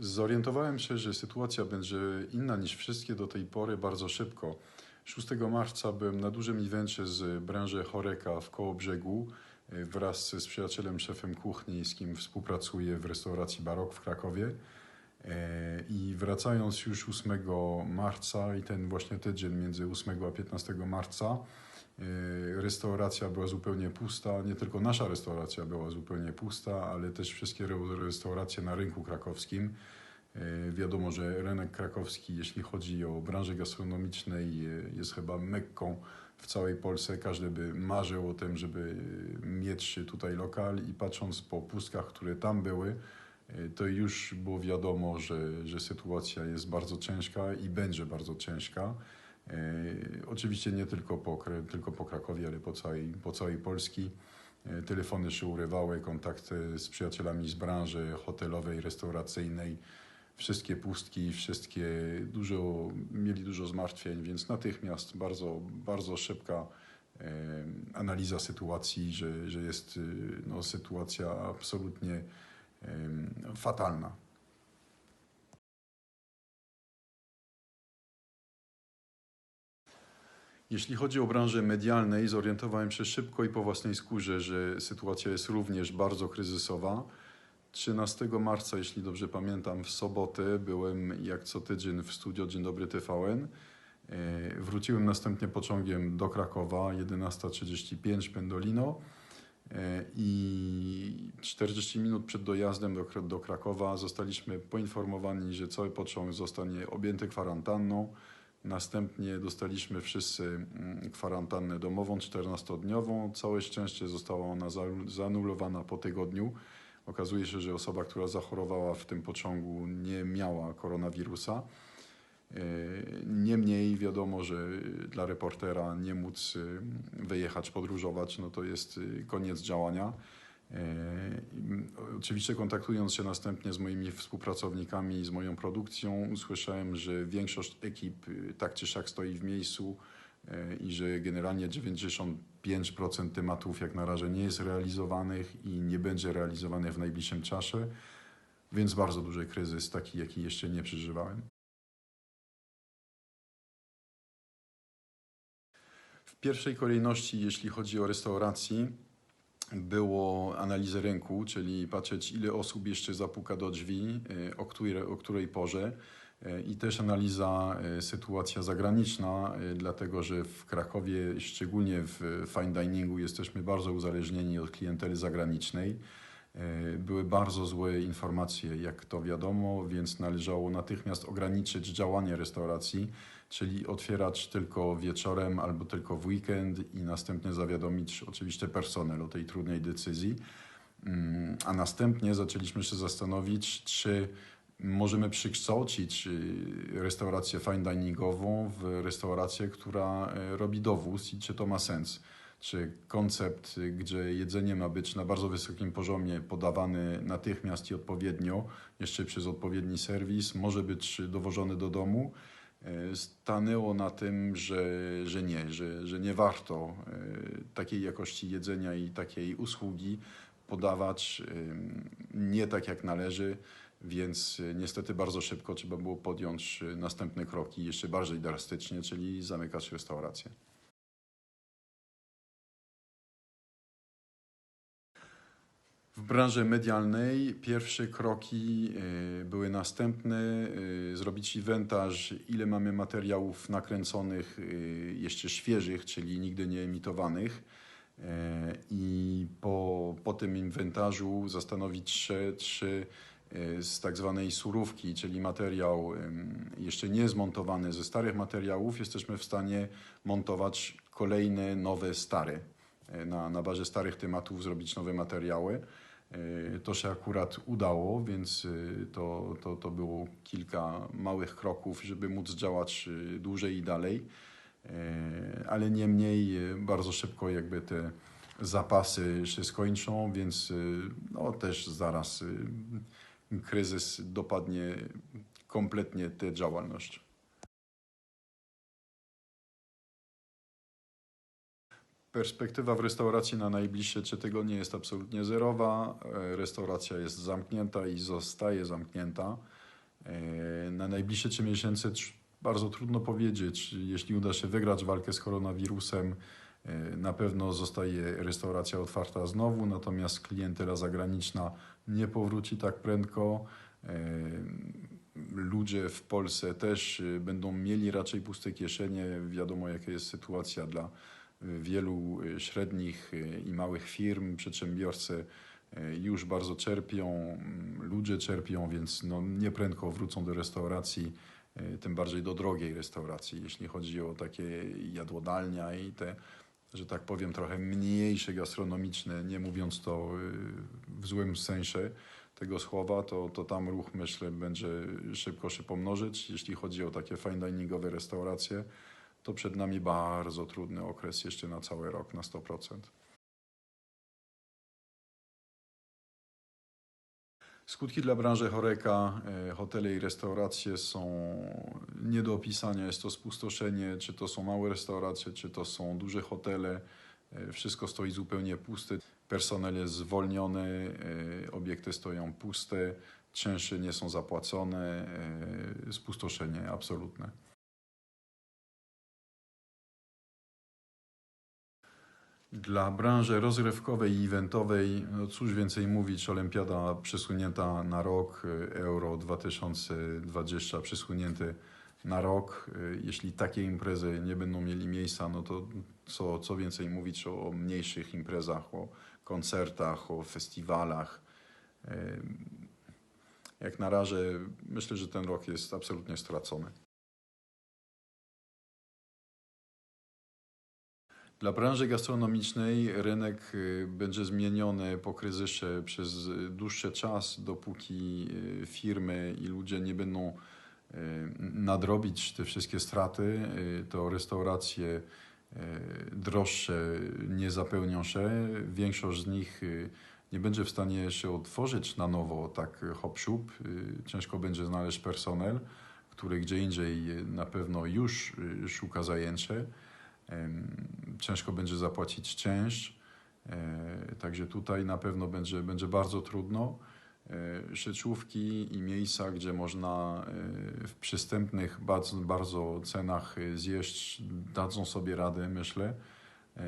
Zorientowałem się, że sytuacja będzie inna niż wszystkie do tej pory bardzo szybko. 6 marca byłem na dużym evencie z branży Choreka w Kołobrzegu e, wraz z przyjacielem, szefem kuchni, z kim współpracuję w restauracji Barok w Krakowie. E, I wracając już 8 marca i ten właśnie tydzień między 8 a 15 marca, restauracja była zupełnie pusta. Nie tylko nasza restauracja była zupełnie pusta, ale też wszystkie re- restauracje na rynku krakowskim. E, Wiadomo, że rynek krakowski, jeśli chodzi o branżę gastronomicznej, e, jest chyba mekką w całej Polsce. Każdy by marzył o tym, żeby mieć tutaj lokal i patrząc po pustkach, które tam były, to już było wiadomo, że, że sytuacja jest bardzo ciężka i będzie bardzo ciężka. E, Oczywiście nie tylko po, tylko po Krakowie, ale po całej, po całej Polski. E, Telefony się urywały, kontakty z przyjacielami z branży hotelowej, restauracyjnej, wszystkie pustki, wszystkie dużo, mieli dużo zmartwień, więc natychmiast bardzo, bardzo szybka e, analiza sytuacji, że, że jest no, sytuacja absolutnie fatalna. Jeśli chodzi o branżę medialnej, zorientowałem się szybko i po własnej skórze, że sytuacja jest również bardzo kryzysowa. 13 marca, jeśli dobrze pamiętam, w sobotę byłem jak co tydzień w studio Dzień Dobry TVN. E, Wróciłem następnie pociągiem do Krakowa, 11.35 Pendolino. E, I 40 minut przed dojazdem do, do Krakowa zostaliśmy poinformowani, że cały pociąg zostanie objęty kwarantanną. Następnie dostaliśmy wszyscy mm, kwarantannę domową 14-dniową. Całe szczęście została ona za- zanulowana po tygodniu. Okazuje się, że osoba, która zachorowała w tym pociągu, nie miała koronawirusa. E, Niemniej wiadomo, że dla reportera nie móc y, wyjechać, podróżować, no to jest y, koniec działania. Oczywiście kontaktując się następnie z moimi współpracownikami i z moją produkcją, usłyszałem, że większość ekip y, tak czy siak stoi w miejscu e, i że generalnie 95% tematów jak na razie nie jest realizowanych i nie będzie realizowanych w najbliższym czasie, więc bardzo duży kryzys, taki jaki jeszcze nie przeżywałem. W pierwszej kolejności, jeśli chodzi o restaurację, było analizę rynku, czyli patrzeć, ile osób jeszcze zapuka do drzwi, e, o której, o której porze. E, I też analiza e, sytuacja zagraniczna, dlatego że w Krakowie, szczególnie w fine diningu, jesteśmy bardzo uzależnieni od klienteli zagranicznej. E, Były bardzo złe informacje, jak to wiadomo, więc należało natychmiast ograniczyć działanie restauracji, czyli otwierać tylko wieczorem albo tylko w weekend i następnie zawiadomić oczywiście personel o tej trudnej decyzji. Mm, A następnie zaczęliśmy się zastanowić, czy możemy przykształcić y, restaurację fine diningową w restaurację, która e, robi dowóz i czy to ma sens. Czy koncept, y, gdzie jedzenie ma być na bardzo wysokim poziomie podawane natychmiast i odpowiednio, jeszcze przez odpowiedni serwis, może być dowożony do domu, e, stanęło na tym, że, że nie, że, że nie warto e, takiej jakości jedzenia i takiej usługi podawać nie tak jak należy, więc y, niestety bardzo szybko trzeba było podjąć y, następne kroki, jeszcze bardziej drastycznie, czyli zamykać restaurację. W branży medialnej pierwsze kroki y, były następne. y, Zrobić inwentarz, ile mamy materiałów nakręconych, y, jeszcze świeżych, czyli nigdy nie emitowanych. E, I po, po tym inwentarzu zastanowić się, czy e, z tak zwanej surówki, czyli materiał jeszcze nie zmontowany ze starych materiałów, jesteśmy w stanie montować kolejne nowe, stare. E, Na, na bazie starych tematów zrobić nowe materiały. E, To się akurat udało, więc e, to, to, to było kilka małych kroków, żeby móc działać e, dłużej i dalej. Ale niemniej bardzo szybko jakby te zapasy się skończą, więc no, też zaraz kryzys dopadnie kompletnie tę działalność. Perspektywa w restauracji na najbliższe trzy tygodnie jest absolutnie zerowa. E, Restauracja jest zamknięta i zostaje zamknięta. E, Na najbliższe trzy miesiące bardzo trudno powiedzieć. Jeśli uda się wygrać walkę z koronawirusem, e, na pewno zostaje restauracja otwarta znowu, natomiast klientela zagraniczna nie powróci tak prędko. Ludzie w Polsce też będą mieli raczej puste kieszenie. Wiadomo, jaka jest sytuacja dla wielu e, średnich e, i małych firm. Przedsiębiorcy e, już bardzo czerpią, mm, ludzie czerpią, więc no nie prędko wrócą do restauracji, tym bardziej do drogiej restauracji, jeśli chodzi o takie jadłodalnia i te, że tak powiem, trochę mniejsze gastronomiczne, nie mówiąc to w złym sensie tego słowa, to, to tam ruch myślę będzie szybko się pomnożyć. Jeśli chodzi o takie fine diningowe restauracje, to przed nami bardzo trudny okres jeszcze na cały rok, na 100%. Skutki dla branży choreka, e, hotele i restauracje są nie do opisania. Jest to spustoszenie, czy to są małe restauracje, czy to są duże hotele. E, Wszystko stoi zupełnie puste. Personel jest zwolniony, e, obiekty stoją puste, czynsze nie są zapłacone. Spustoszenie absolutne. Dla branży rozrywkowej i eventowej, no cóż więcej mówić, olimpiada przesunięta na rok, y, Euro 2020 przesunięty na rok. Y, Jeśli takie imprezy nie będą mieli miejsca, no to co, co więcej mówić o, o mniejszych imprezach, o koncertach, o festiwalach. Jak na razie myślę, że ten rok jest absolutnie stracony. Dla branży gastronomicznej rynek y, będzie zmieniony po kryzysie przez dłuższy czas, dopóki y, firmy i ludzie nie będą y, nadrobić te wszystkie straty, to restauracje droższe nie zapełnią się. Większość z nich nie będzie w stanie się otworzyć na nowo tak hop siup. Ciężko będzie znaleźć personel, który gdzie indziej na pewno już szuka zajęcia. Ciężko będzie zapłacić czynsz, e, także tutaj na pewno będzie, będzie bardzo trudno. E, Sieciówki i miejsca, gdzie można e, w przystępnych bardzo, bardzo cenach zjeść, dadzą sobie radę, myślę.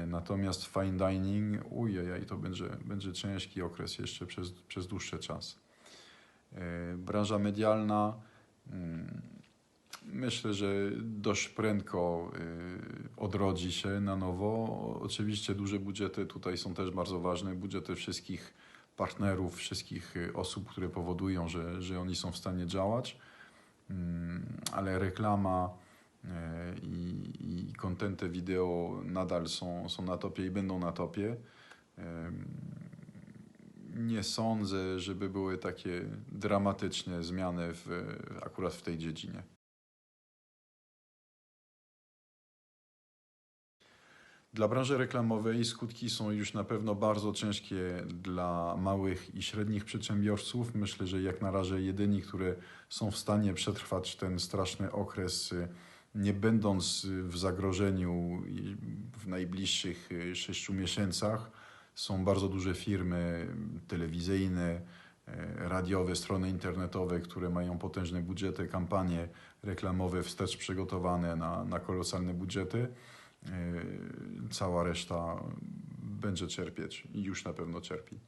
Natomiast fine dining, ujej, to będzie, będzie ciężki okres jeszcze przez, przez dłuższy czas. Branża medialna, mm, Myślę, że dość prędko y, odrodzi się na nowo. Oczywiście duże budżety tutaj są też bardzo ważne. Budżety wszystkich partnerów, wszystkich y, osób, które powodują, że, że oni są w stanie działać. Mm, Ale reklama y, i, kontenty wideo nadal są, są na topie i będą na topie. Nie sądzę, żeby były takie dramatyczne zmiany w, akurat w tej dziedzinie. Dla branży reklamowej skutki są już na pewno bardzo ciężkie dla małych i średnich przedsiębiorców. Myślę, że jak na razie jedyni, które są w stanie przetrwać ten straszny okres, nie będąc w zagrożeniu w najbliższych sześciu miesiącach, są bardzo duże firmy telewizyjne, radiowe, strony internetowe, które mają potężne budżety, kampanie reklamowe wstecz przygotowane na, na kolosalne budżety. Yy, cała reszta będzie cierpieć i już na pewno cierpi.